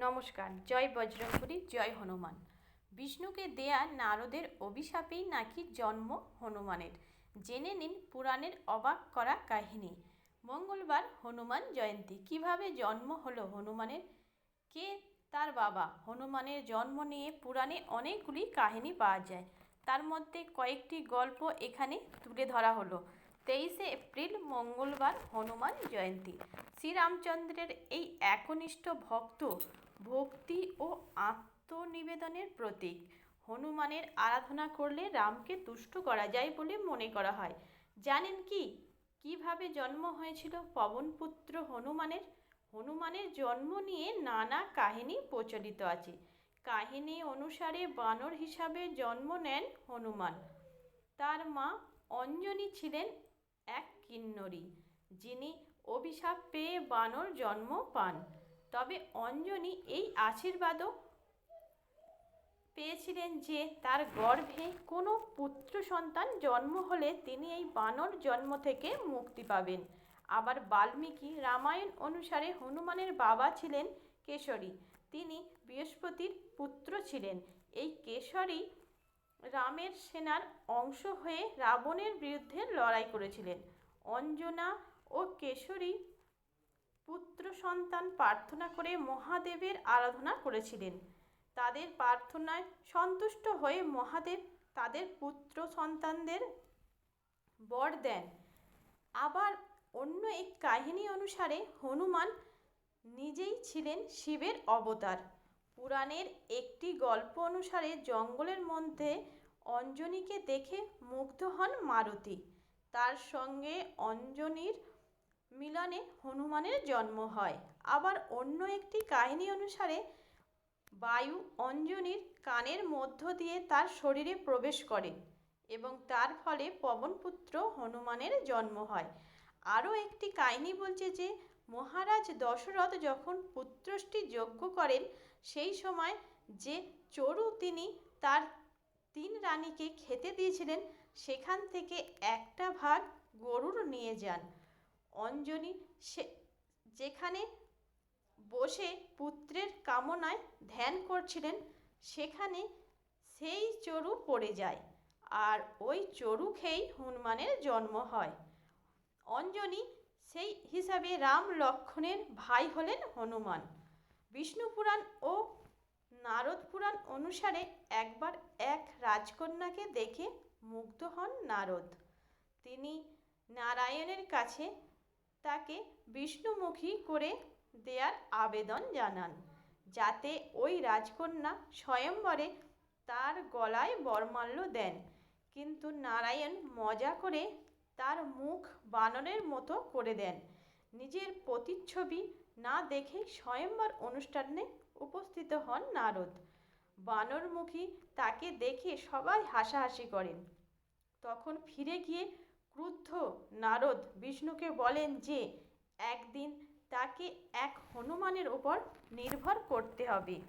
নমস্কার, জয় বজরঙ্গবলী জয় হনুমান। বিষ্ণুকে দেয়া নারদের অভিশাপেই নাকি জন্ম হনুমানের? জেনে নিন পুরাণের অবাক করা কাহিনী। মঙ্গলবার হনুমান জয়ন্তী। কীভাবে জন্ম হলো হনুমানের? কে তার বাবা? হনুমানের জন্ম নিয়ে পুরাণে অনেকগুলি কাহিনী পাওয়া যায়। তার মধ্যে কয়েকটি গল্প এখানে তুলে ধরা হলো। তেইশে এপ্রিল মঙ্গলবার হনুমান জয়ন্তী। শ্রীরামচন্দ্রের এই একনিষ্ঠ ভক্ত ভক্তি ও আত্মনিবেদনের প্রতীক। হনুমানের আরাধনা করলে রামকে তুষ্ট করা যায় বলে মনে করা হয়। জানেন কি? কীভাবে জন্ম হয়েছিল পবনপুত্র হনুমানের? হনুমানের জন্ম নিয়ে নানা কাহিনী প্রচলিত আছে। কাহিনী অনুসারে বানর হিসাবে জন্ম নেন হনুমান। তার মা অঞ্জনী ছিলেন এক কিন্নরী, যিনি অভিশাপ পেয়ে বানর জন্ম পান। তবে অঞ্জনী এই আশীর্বাদও পেয়েছিলেন যে তার গর্ভে কোনো পুত্র সন্তান জন্ম হলে তিনি এই বানর জন্ম থেকে মুক্তি পাবেন। আবার বাল্মীকি রামায়ণ অনুসারে হনুমানের বাবা ছিলেন কেশরী। তিনি বৃহস্পতির পুত্র ছিলেন। এই কেশরী রামের সেনার অংশ হয়ে রাবণের বিরুদ্ধে লড়াই করেছিলেন। অঞ্জনা ও কেশরী পুত্র সন্তান প্রার্থনা করে মহাদেবের আরাধনা করেছিলেন। তাদের প্রার্থনায় সন্তুষ্ট হয়ে মহাদেব তাদের পুত্র সন্তানদের বর দেন। আবার অন্য এক কাহিনী অনুসারে হনুমান নিজেই ছিলেন শিবের অবতার। পুরাণের একটি গল্প অনুসারে জঙ্গলের মধ্যে অঞ্জনীকে দেখে মুগ্ধ হন মারুতি। তার সঙ্গে অঞ্জনীর মিলনে হনুমানের জন্ম হয়। আবার অন্য একটি কাহিনী অনুসারে বায়ু অঞ্জনীর কানের মধ্য দিয়ে তার শরীরে প্রবেশ করে এবং তার ফলে পবনপুত্র হনুমানের জন্ম হয়। আরও একটি কাহিনী বলছে যে, মহারাজ দশরথ যখন পুত্রষ্টি যজ্ঞ করেন, সেই সময় যে চরু তিনি তার তিন রানীকে খেতে দিয়েছিলেন, সেখান থেকে একটা ভাগ গরুর নিয়ে যান। অঞ্জনী সে, যেখানে বসে পুত্রের কামনায় ধ্যান করছিলেন, সেখানে সেই চরু পড়ে যায় আর ওই চরু খেয়েই হনুমানের জন্ম হয়। অঞ্জনী সেই হিসাবে রাম লক্ষণের ভাই হলেন হনুমান। বিষ্ণু পুরাণ ও নারদ পুরাণ অনুসারে একবার এক রাজকন্যাকে দেখে মুগ্ধ হন নারদ। তিনি নারায়ণের কাছে তাকে বিষ্ণুমুখী করে দেয়ার আবেদন জানান, যাতে ওই রাজকন্যা স্বয়ম্বরে তার গলায় বরমাল্য দেন। কিন্তু নারায়ণ মজা করে তার মুখ বানরের মতো করে দেন। নিজের প্রতিচ্ছবি না দেখে স্বয়ংবর অনুষ্ঠানে উপস্থিত হন নারদ। বানরমুখী তাকে দেখে সবাই হাসাহাসি করেন। তখন ফিরে গিয়ে ক্রুদ্ধ নারদ বিষ্ণুকে বলেন যে, একদিন তাকে এক হনুমানের ওপর নির্ভর করতে হবে।